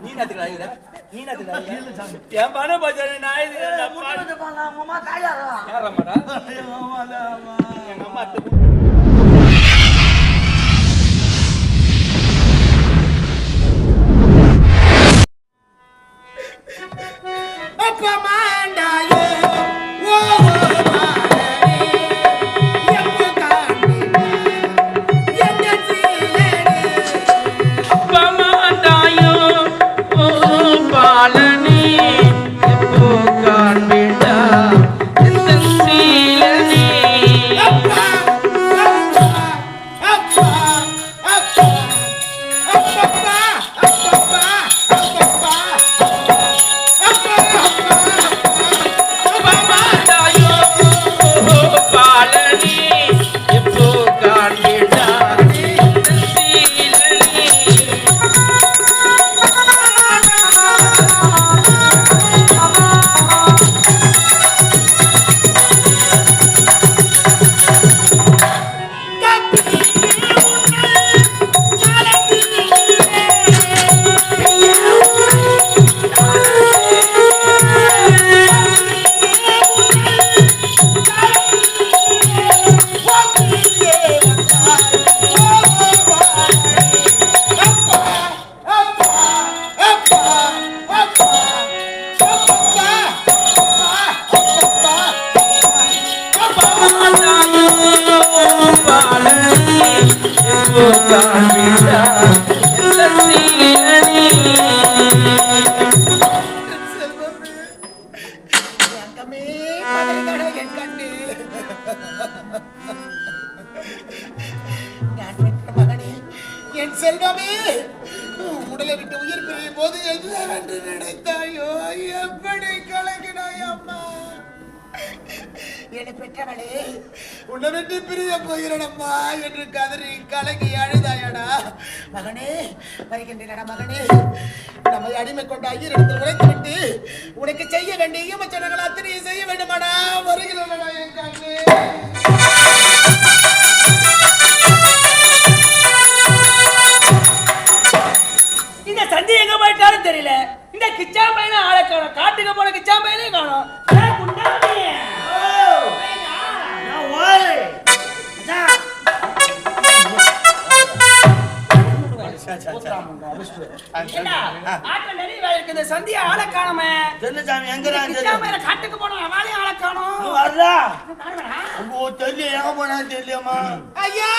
நீ என்னத்துக்கு அழுகுற நீ என்னத்துக்கு அழுகுற என் பண பஜனை நான் இது அம்மா தாயாரா? யாரம்மாடா? எங்க அம்மா அத்தை. அப்பா தங்கமே, என் கண்ணு. நான் பெற்ற மகனே, என் செல்வமே உடலை விட்டு உயிர் பிரியும் போது என்ன நினைத்தாயோ எப்படி கலங்கினாய் என்னை பெற்றவளே. உன்னை விட்டு பிரிய போகிறனம்மா என்று கதறி கலங்கி அழுதாயடா. மகனே வருகின்றனடா மகனே. நம்மை அடிமை கொண்ட ஐயரிடத்தில் உழைத்து விட்டு உனக்கு செய்ய வேண்டிய ஈமச்சனங்கள் அத்தனையும் செய்ய வேண்டுமாடா. வருகிறனடா என் கண்ணு. இந்த சந்தி எங்க போயிட்டாலும் தெரியல. இந்த கிச்சா பையனை ஆளை காணோம். காட்டுக்கு போன கிச்சா பையனையும் காணோம் சந்தியை ஆளை காணோமே. கிச்சா பையனை காட்டுக்கு போனோம் அவனையும் ஆளை காணோம். வர்றா. காணுமேடா. ஓ தெரியல எங்க போனா தெரியலம்மா ஐயா!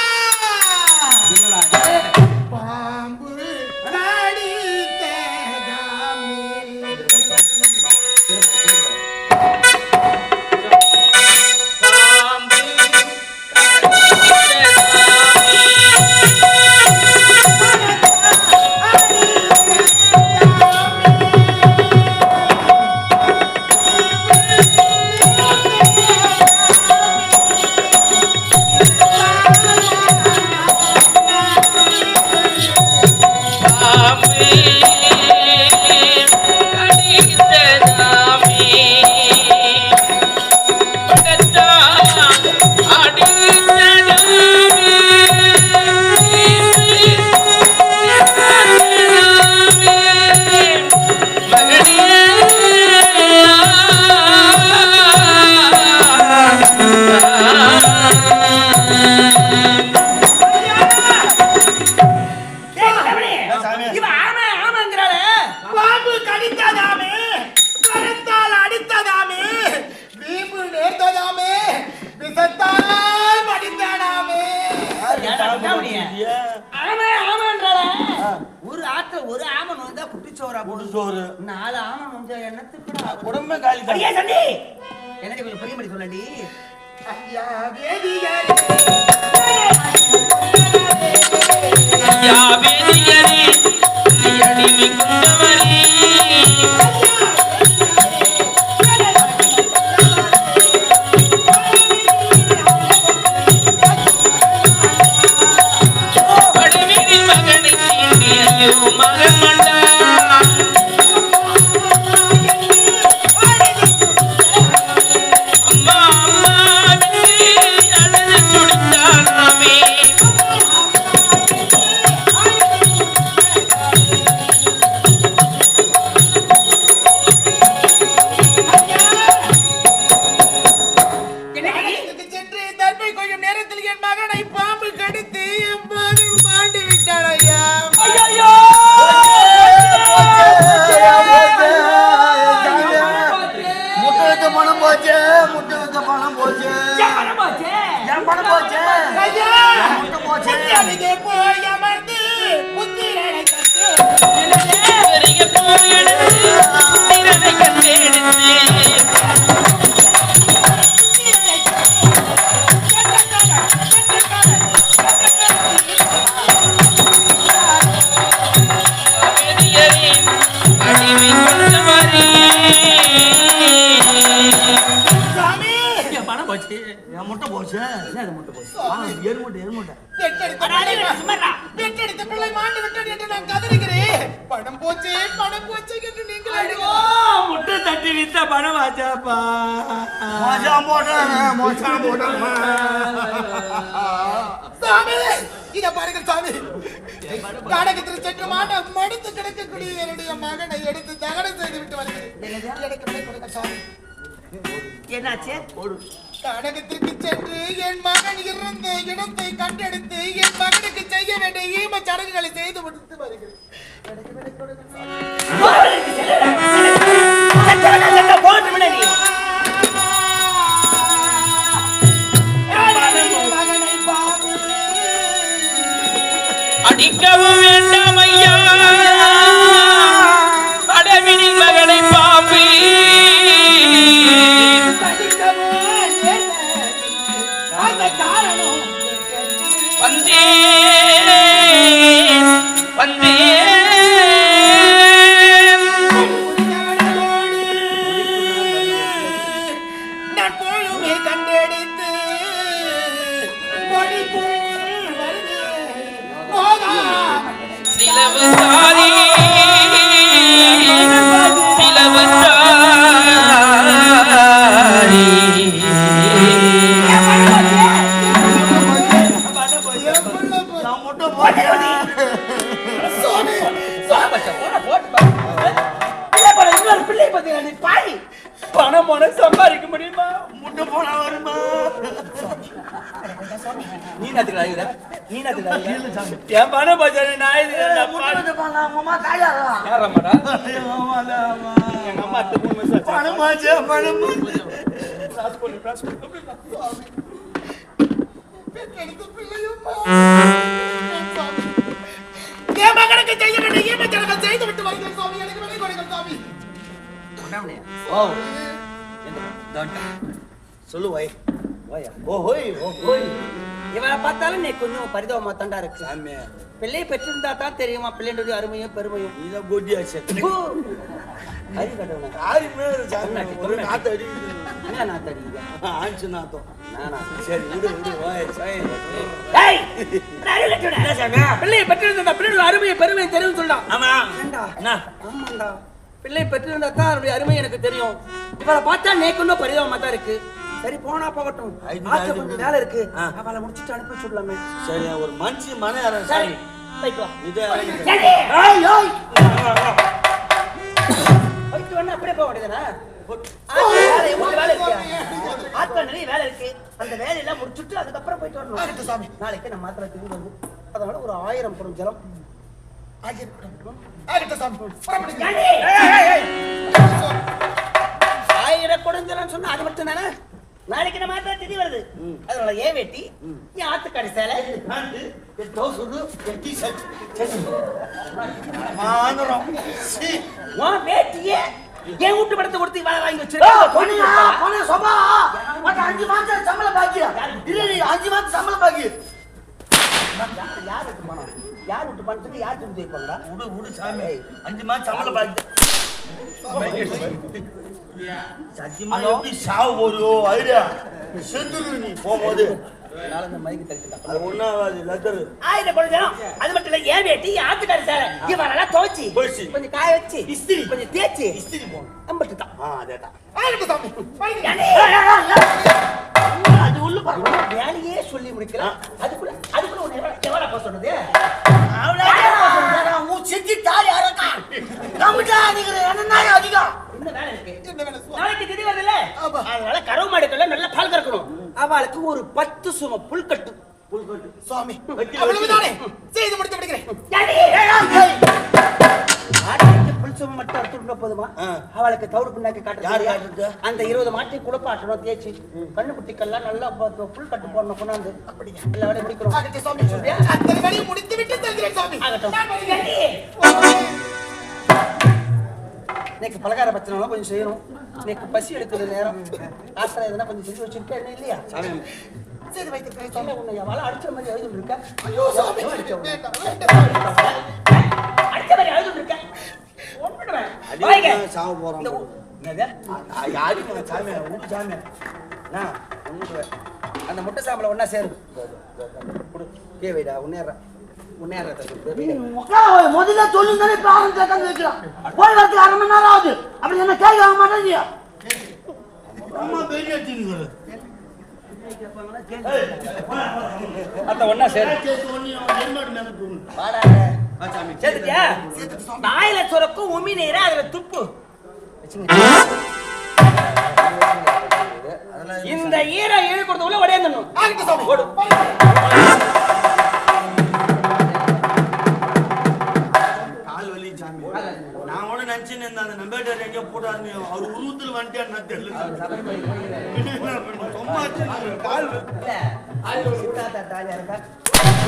சாமி இத பாருங்கள் சாமி. நாடகத்தில் சென்று மாட மடித்து கிடக்கக்கூடிய என்னுடைய மகனை எடுத்து தகனம் செய்து விட்டு வருகிறேன். எனக்கு சாமி. என்னாச்சு? சென்று என் மகன் இருந்த இடத்தை கண்டெடுத்து என் மகனுக்கு செய்ய வேண்டிய ஈம சடங்குகளை செய்து முடித்து வருகிறேன். நீ நத்துக்கு அழுகுற நீ நத்துக்கு அழுகுற என் பணம் போச்சு நான் இது நான் முட்டை பாரு. வச்சு போனா அம்மா தாயாரா? யாரம்மாடா? ஆமா ஆமா எங்க அம்மா அத்தை மூணு மாசம் ஆச்சு. பணம் போச்சு பணம் போச்சு காசு போடு, காசு போடு. பெற்றெடுத்த பிள்ளையும் சுவாமி. என் மகனுக்கு செய்ய வேண்டிய ஈமச்சடங்கை செய்து விட்டு வருகிறேன் சுவாமி எனக்கு விடை கொடுங்க சுவாமி ஓ. சொல்லு இவனை பார்த்தாலும் நீ கொஞ்சம் பரிதாபமா தாண்டா இருக்கு. சாமி பிள்ளை பெற்றிருந்தா தான் தெரியுமா? பிள்ளைடைய அருமையும் பெருமையும். நீதான் கோட்டியாச்சு. மேல ஒரு நாத்து என்ன ஆஞ்சு நாத்தம். நானா? சரி விடு விடு வாய் சாய் டேய்! அறிவு கட்டவன. பிள்ளையை பெற்றிருந்தா பிள்ளையோட அருமையை பெருமையை தெரியும் சொல்லலாம் ஆமா? என்ன? ஆமாண்டா. பிள்ளை பெற்றிருந்தா தான் அவருடைய அருமை எனக்கு தெரியும். இவளை பார்த்தா நேக்குன்னு பரிதாபமா தான் இருக்கு. சரி போனா போகட்டும். ஆச்ச கொஞ்சம் வேலை இருக்கு. அவளை முடிச்சுட்டு அனுப்பி சொல்லலாமே சரி ஒரு மனுஷி மன சரி போயிட்டு வா. இதே. ஏய், ஏய். போயிட்டு வேணா அப்படியே போக வேண்டியதுதானே? ஆத்துல வேலை, இருக்கு? அந்த வேலையெல்லாம் முடிச்சுட்டு அதுக்கப்புறம் போயிட்டு வரணும். நாளைக்கு நம்ம ஆத்துல திரும்பி வந்து அதனால ஒரு ஆயிரம் குடம் ஜலம். ஆயிரம் ஜலம் சொன்னா அது மட்டும் தானே நாளைக்கு நம்ம ஆத்துல திதி வருது அதனால ஏன் வேட்டி என் ஆத்துக்காடி சேலை என் trouser, என். சரி. மானுரம். சீ. உன் வேட்டியே என் வீட்டு படத்தை கொடுத்து வேலை வாங்கி வச்சிருக்க சோபா. மொத்தம் அஞ்சு மாசம் சம்பளம் பாக்கி. இரு, இரு, அஞ்சு மாசம் சம்பளம் பாக்கி. யார் யார் விட்டு பணம் யார் விட்டு பணத்துக்கு யார் திரும்பி வைப்பாங்கடா விடு, விடு சாமி. அஞ்சு மாசம் சம்பளம் பாக்கி. சத்தியமா எப்படி சாவு போறியோ, ஐடியா. செத்துரு நீ போகும்போது. அதனால இந்த மைக்கு தள்ளிட்டான் அது ஒண்ணாவாது. ஆயிரம் குழந்தையும் அது மட்டும் இல்ல ஏன் வேட்டி ஆத்துக்காரி சேலை இவரெல்லாம் துவைச்சு போயிடுச்சு. கொஞ்சம் காய வச்சு இஸ்திரி. கொஞ்சம் தேய்ச்சி இஸ்திரி. அம்பட்டு தான் ஆ, அதேதான். சாமி. அது உள்ள வேலையே சொல்லி முடிக்கலாம் அதுக்குள்ள அதுக்குள்ள உன்னை போக சொன்னது செஞ்சு தாலி அறக்கான். நம்மகிட்ட அதிகம், அதிகம். என்ன சுவாமி? நாளைக்கு திதி வருதுல்ல. அதனால கறவு மாடுக்கள்ல நல்லா பால் கறக்கணும் அவளுக்கு ஒரு பத்து சும புல்கட்டு சுவாமி வெட்டி, அவ்வளவுதானே அவளுக்கு தவிடு யார் தெரியா? காட்டுறது? அந்த இருபது மாட்டை குழப்பாட்டணும் தேய்ச்சி. கண்ணு குட்டிக்கெல்லாம் நல்லா புல் கட்டு போடணும் கொண்டாந்து? எல்லா வேலையும் முடிக்கிறோம் முடித்து விட்டு செல்கிறேன் சாமி? இன்னைக்கு பலகார பச்சனை கொஞ்சம் செய்யணும். இன்னைக்கு பசி எடுக்கிற நேரம். ஆத்திரம் எதனா கொஞ்சம் செஞ்சு வச்சிருக்கேன் இல்லையா? சாமி. உன்னை எவ்வளவு அடிச்ச மாதிரி எழுதி இருக்க ஐயோ சாமி. அடிச்ச மாதிரி எழுதி இருக்க ஒன்றுடுவேன் வாங்க. சாவ போறோம்? சாமி. அந்த முட்டை சாம்பல ஒண்ணா சேரும் கொடு. கே வைடா உன்னேற முதல்ல சொல்லுங்க இப்ப ஆரம்பிச்சு வைக்கலாம் போய் வரதுக்கு அரை மணி நேரம் ஆகுது. அப்படி என்ன கேட்க வாங்க மாட்டேங்க அம்மா பெரிய வச்சுன்னு சேர்த்துட்டியா? நாயில சுரக்கும் உமி நீரை அதுல துப்பு. இந்த ஈரம் ஈடு கொடுத்தவங்கள உடையந்துடணும் ஓடு. அவர் உருவத்தில் வந்துட்டேன்னு தெரியல.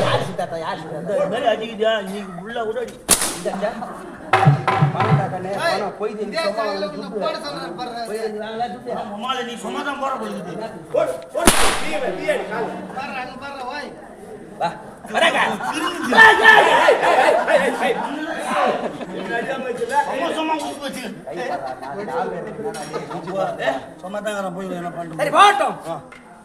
சும்மா யார் சித்தாத்தா யார் சித்தாத்தா இந்த மாதிரி அடிக்குதா இன்னைக்கு உள்ள கூட நீ சும்மா தான் போற பொழுது சும்மா தான் போய் என்ன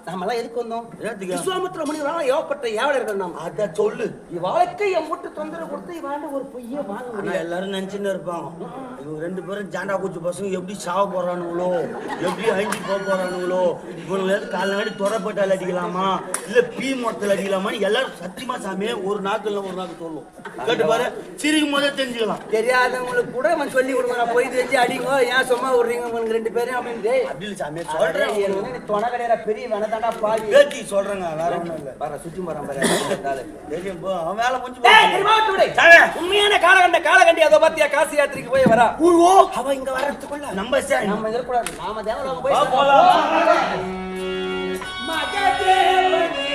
நாமெல்லாம் எதுக்கு வந்தோம். விஸ்வாமித்திர முனிவரால் ஏவப்பட்ட ஏவலர்கள் நாம். அத சொல்லு. இவ்வாழ்க்கை என் மூட்டு தொந்தரவு கொடுத்து இவாண்ட ஒரு பொய்யை வாங்க எல்லாரும் நினைச்சுன்னு இருப்பாங்க. இவங்க ரெண்டு பேரும் ஜாண்டா குச்சி பசங்க எப்படி சாவ போறானுங்களோ? எப்படி அழிஞ்சு போக போறானுங்களோ? இவங்களை கால நாடி தொடப்பட்டால் அடிக்கலாமா? இல்ல பீ மொத்தத்தில் அடிக்கலாமான்னு எல்லாரும் சத்தியமா சாமி ஒரு நாக்கு இல்ல ஒரு நாக்கு சொல்லும். கேட்டு பாரு சிரிக்கும் போதே தெரிஞ்சுக்கலாம். தெரியாதவங்களுக்கு கூட அவன் சொல்லி கொடுங்க. நான் போய் தெரிஞ்சு அடிங்க. ஏன் சும்மா விடுறீங்க? உங்களுக்கு ரெண்டு பேரும் அப்படின்னு அப்படி சாமி சொல்றேன். தொணை கிடையாது பெரிய வேணதாண்டா பாவி? பேத்தி சொல்றேங்க வேற ஒண்ணும் இல்ல. வர சுத்தி மரம் பாரு தெரியும் போ அவன் வேலை முடிஞ்சு போச்சு. உண்மையான காலகண்ட காலகண்டி அதை பாத்தியா காசி யாத்திரைக்கு போய் வரா. அவ இங்க வர்றதுக்குள்ள நம்ம சாமி நம்ம இருக்கக்கூடாது நாம தேவலோகம் வா போய் போலாம். மகதேவனே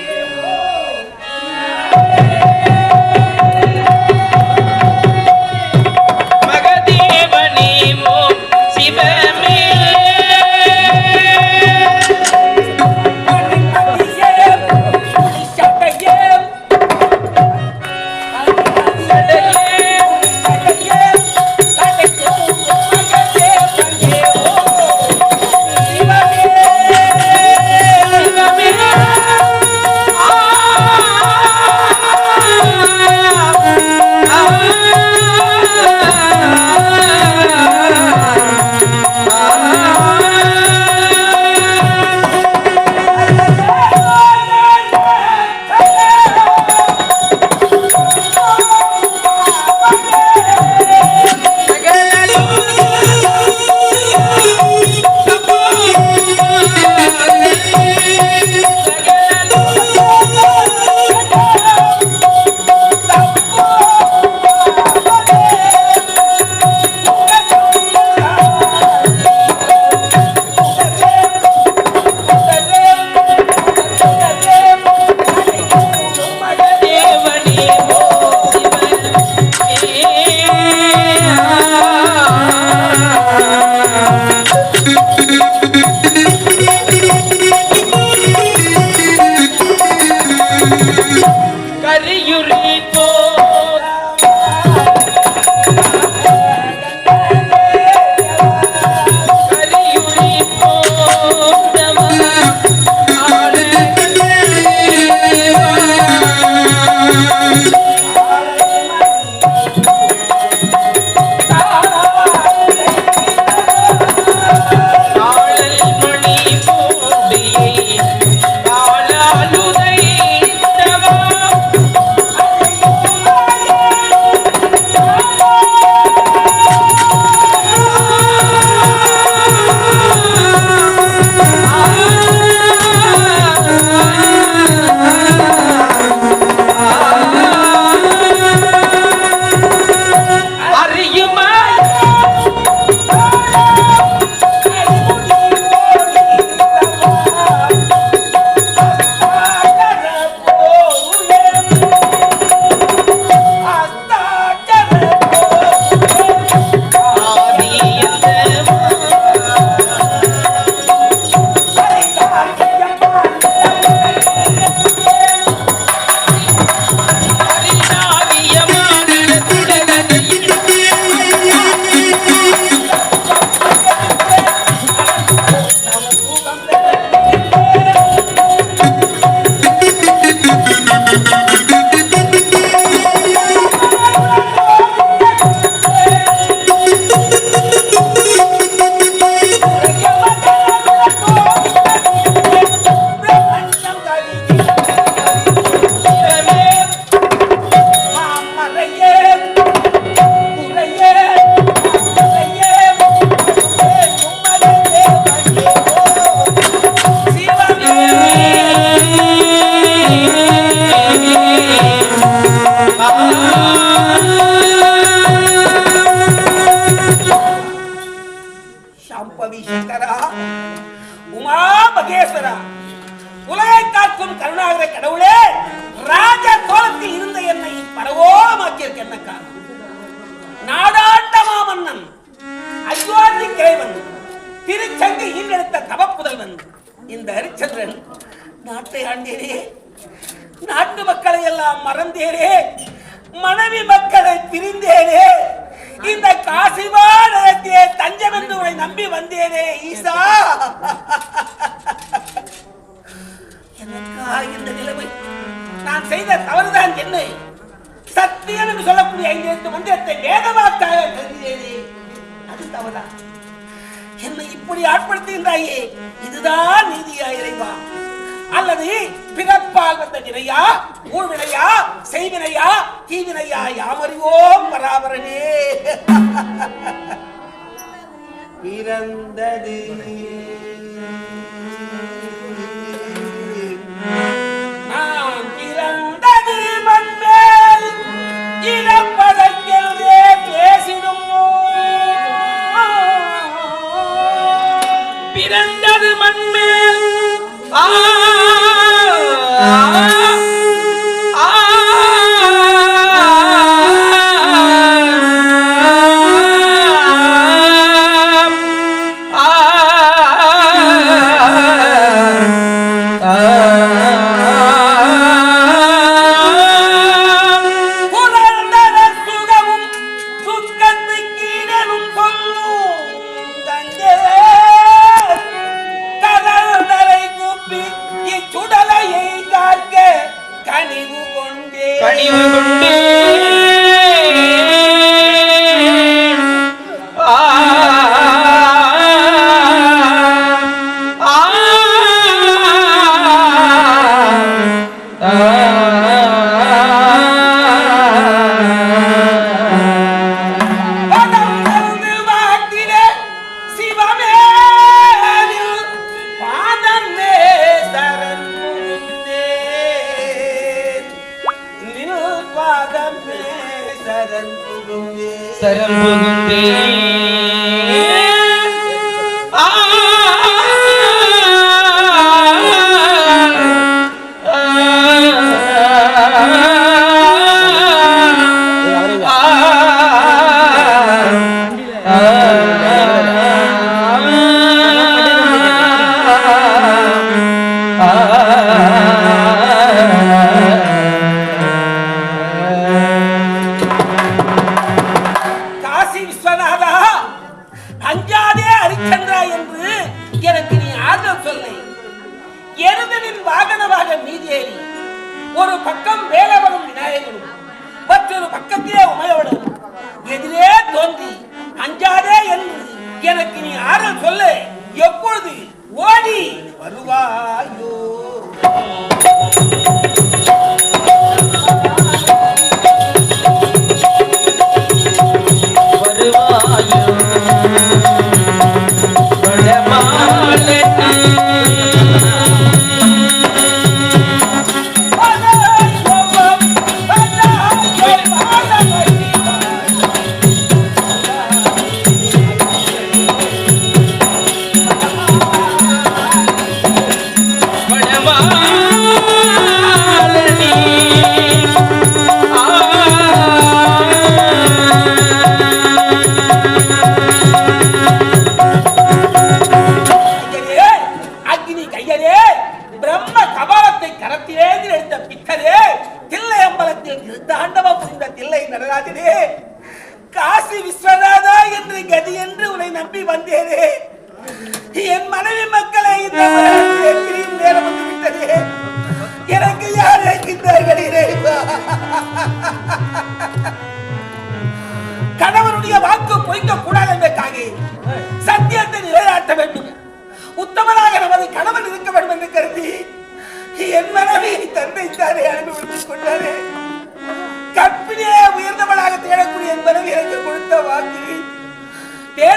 மண்மேல். ஆ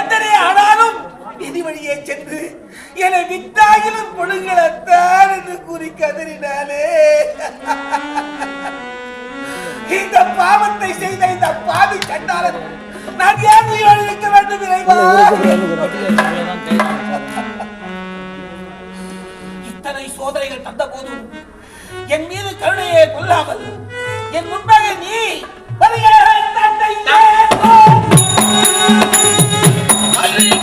தண்டனை ஆனாலும் விதி வழியே சென்று என்னை வித்தாயிலும் கொடுங்களத்தான் என்று கூறி கதறினாலே இந்த பாவத்தை செய்த இந்த பாவி கண்டாரன் நான் ஏன் உயிரோடு இருக்க வேண்டும் இத்தனை சோதனைகள் தந்த போதும் என் மீது கருணையை கொள்ளாமல் என் முன்பாக நீ வருகிற தந்தை Hallelujah.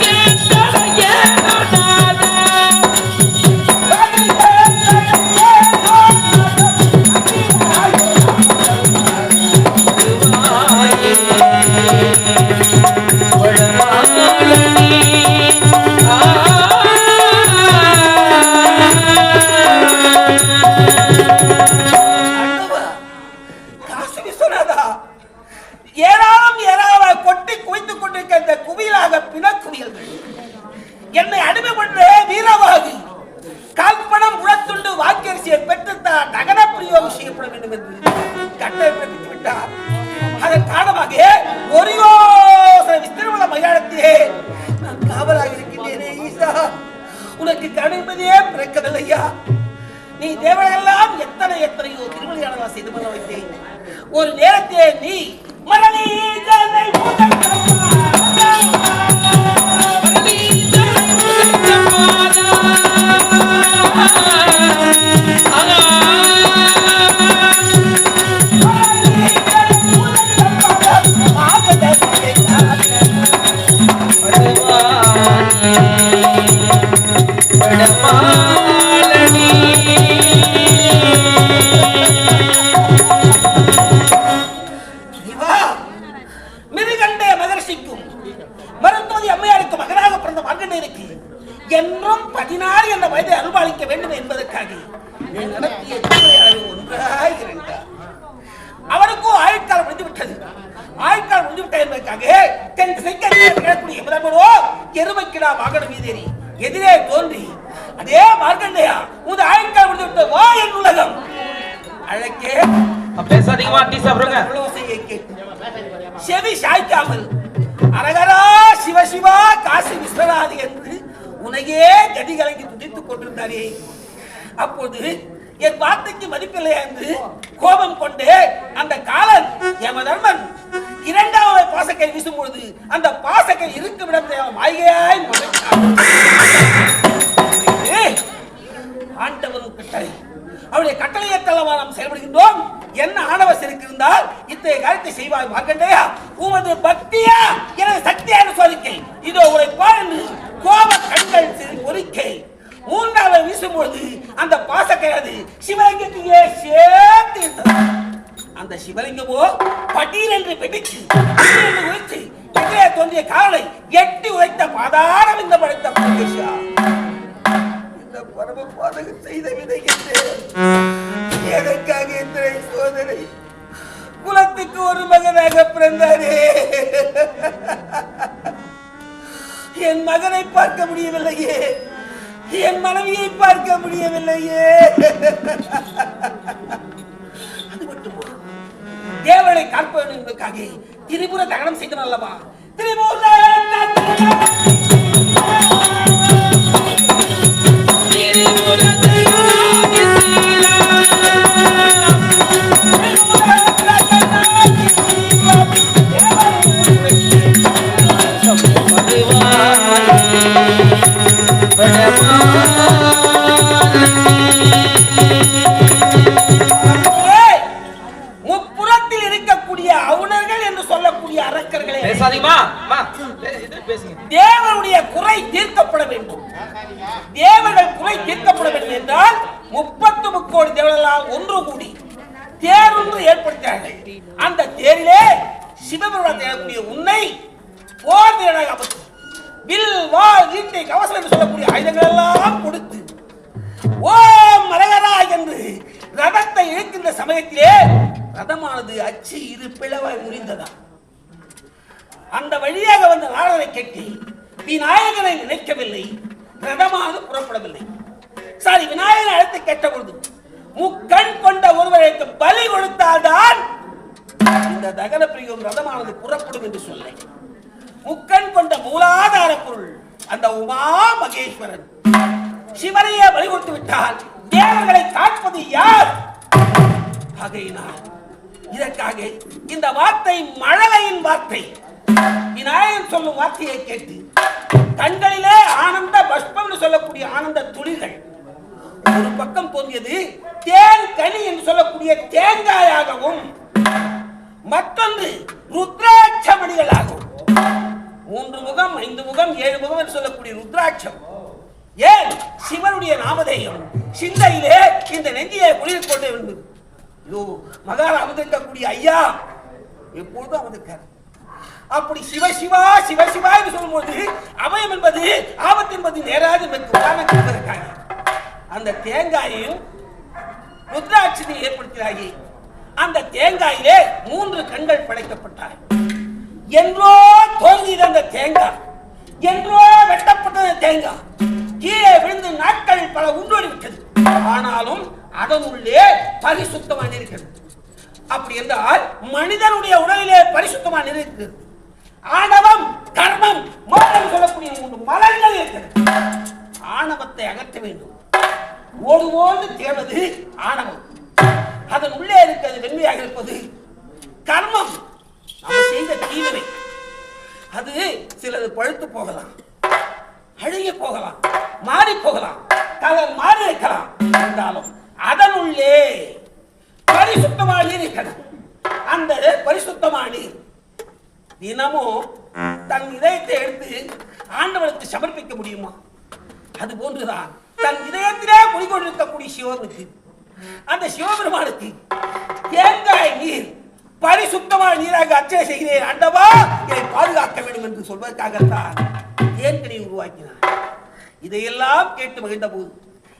என்ன ஆணவசனுக்கு இருந்தால் இத்தகைய காரியத்தை செய்வாய் மகண்டையா உமது பக்தியா? எனது சக்தியா என்று சோதிக்கை இதோ உழைப்பா என்று கோப கண்கள் பொறிக்கை. மூன்றாவது வீசும்போது அந்த பாச பாசக்கையாது சிவலிங்கத்தையே சேர்த்து அந்த சிவலிங்கமோ பட்டீர் என்று வெடிச்சு என்று உழைத்து தோன்றிய காலை எட்டி உழைத்த பாதாரம் இந்த படைத்த மரபு பாதகம் செய்த விதைக்கின்றே எனக்காக இத்தனை சோதனை. குலத்துக்கு ஒரு மகனாக பிறந்தாரே என் மகனை பார்க்க முடியவில்லையே. என் மனைவியை பார்க்க முடியவில்லையே. அது மட்டும் தேவனை காப்பவன் என்பதற்காக திரிபுர தகனம் செய்தனல்லவா? திரிபுர சமயத்திலே ரதமானது அச்சு இரு பிளவாய் முறிந்ததா? அந்த வழியாக வந்த நாரதை கேட்டு விநாயகனை நினைக்கவில்லை ரதமானது புறப்படவில்லை. சாரி விநாயகன் அழைத்து கேட்ட பொழுது முக்கண் கொண்ட ஒருவருக்கு பலி கொடுத்தால்தான் இந்த தகன பிரியும் ரதமானது புறப்படும் என்று சொல்ல முக்கண் கொண்ட மூலாதார பொருள் அந்த உமா மகேஸ்வரன். சிவனையே பலி கொடுத்து விட்டால் தேவர்களை காட்பது யார்? ஆகையினால் இதற்காக இந்த வார்த்தை மழலையின் வார்த்தை. விநாயகன் சொல்லும் வார்த்தையை கேட்டு கண்களிலே ஆனந்த பஷ்பம் சொல்லக்கூடிய ஆனந்த துளிகள் ஒரு பக்கம் தோன்றியது தேன் கனி என்று சொல்லக்கூடிய தேங்காயாகவும் மற்றொன்று ருத்ராட்ச ருத்ராட்சமணிகளாகும் மூன்று முகம் ஐந்து முகம் ஏழு முகம் என்று சொல்லக்கூடிய ருத்ராட்சம். ஏன்? சிவனுடைய நாமதேயம் சிந்தையிலே இந்த நெஞ்சியை குளிர் கொண்டு இருந்தது இதோ மகாரா அமர்ந்திருக்கக்கூடிய ஐயா. எப்பொழுதும் அமர்ந்திருக்கார். அப்படி சிவ சிவா சிவ சிவா என்று சொல்லும்போது அபயம் என்பது ஆபத்து என்பது நேராது நமக்கு அந்த தேங்காயையும் ருத்ராட்சியை ஏற்படுத்தினாயே. அந்த தேங்காயிலே மூன்று கண்கள் படைக்கப்பட்டார் என்றோ தோல்வியது அந்த தேங்காய் என்றோ வெட்டப்பட்டது தேங்காய் கீழே விழுந்து நாட்கள் பல உண்டோடி விட்டது. ஆனாலும் அதனுள்ளே பரிசுத்தமான இருக்கிறது அப்படி என்றால் மனிதனுடைய உடலிலே பரிசுத்தமான இருக்கிறது ஆணவம் கர்மம் மோகம் சொல்லக்கூடிய மூன்று மலர்கள் இருக்கிறது. ஆணவத்தை அகற்ற வேண்டும். ஓடு ஓடு தேவது ஆணவம். அதன் உள்ளே இருக்கிறது வெண்மையாக இருப்பது கர்மம். நாம் செய்த தீவினை. அது சிலது பழுத்து போகலாம் அழுகி போகலாம் மாறி போகலாம் கலர் மாறி இருக்கலாம். என்றாலும் அதனுள்ளே பரிசுத்தமான நீர் இருக்கிறது அந்த பரிசுத்தமான நீர் தினமும் தன் இதயத்தை எடுத்து ஆண்டவனுக்கு சமர்ப்பிக்க முடியுமா? அது போன்றுதான். தன் இதயத்திலே குடிகொண்டிருக்கக்கூடிய சிவனுக்கு அந்த சிவபெருமானுக்கு தேங்காய் நீர் பரிசுத்தமான நீராக அர்ச்சனை செய்கிறேன் ஆண்டவா என்னை பாதுகாக்க வேண்டும் என்று சொல்வதற்காகத்தான் தேன்கனி உருவாக்கினார். இதையெல்லாம் கேட்டு மகிழ்ந்த போது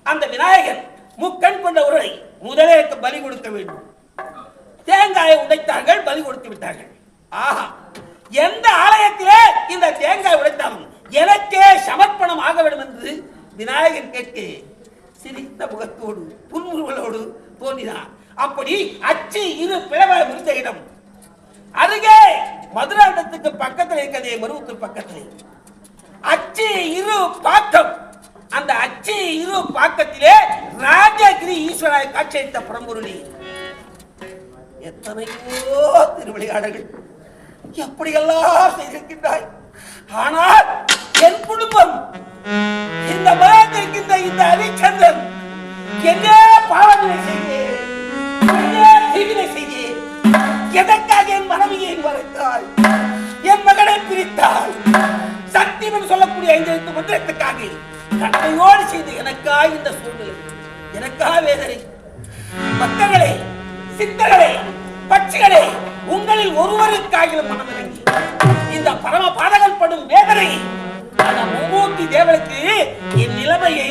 அந்த விநாயகர் முக்கண் கொண்ட உருளை முதலே பலி கொடுக்க வேண்டும். தேங்காயை உடைத்தார்கள் பலி கொடுத்து விட்டார்கள். ஆஹா. எந்த ஆலயத்திலே இந்த தேங்காய் உடைத்தாலும் எனக்கே சமர்ப்பணம் ஆக வேண்டும் என்று விநாயகர் கேட்க. சிரித்த முகத்தோடு புன்முறுவலோடு தோன்றினார். அப்படி அச்சு இரு பிளவ இருந்த இடம் அருகே மதுராந்தத்துக்கு பக்கத்தில் இருக்கிறதே மருவத்தூர் பக்கத்தில். அச்சு இரு பாக்கம் அந்த அச்சு இரு பாக்கத்திலே ராஜகிரி ஈஸ்வராய் காட்சியளித்த பரம்பொருளி. எத்தனையோ திருவிளையாடல்கள் எப்படியெல்லாம் செய்திருக்கின்றாய்? ஆனால் என் குடும்பம் இந்த மரத்திற்கின்ற இந்த அரிச்சந்திரன் என்ன பாவங்களை செய்தேன்? என்ன தீவினை செய்தேன்? எதற்காக என் மனைவியை மறைத்தாய் என் மகனை பிரித்தாள்? சக்தி என்று சொல்லக்கூடிய ஐந்து மந்திரத்துக்காக. கடமையோடு செய்து எனக்காய் இந்த சூழ்நிலை. எனக்காக வேதனை. பக்தர்களே சித்தர்களே பட்சிகளே உங்களில் ஒருவருக்காகிலும் மனமிறங்கி இந்த பரம பாதகன் படும் வேதனை அந்த மும்மூர்த்தி தேவனுக்கு என் நிலைமையை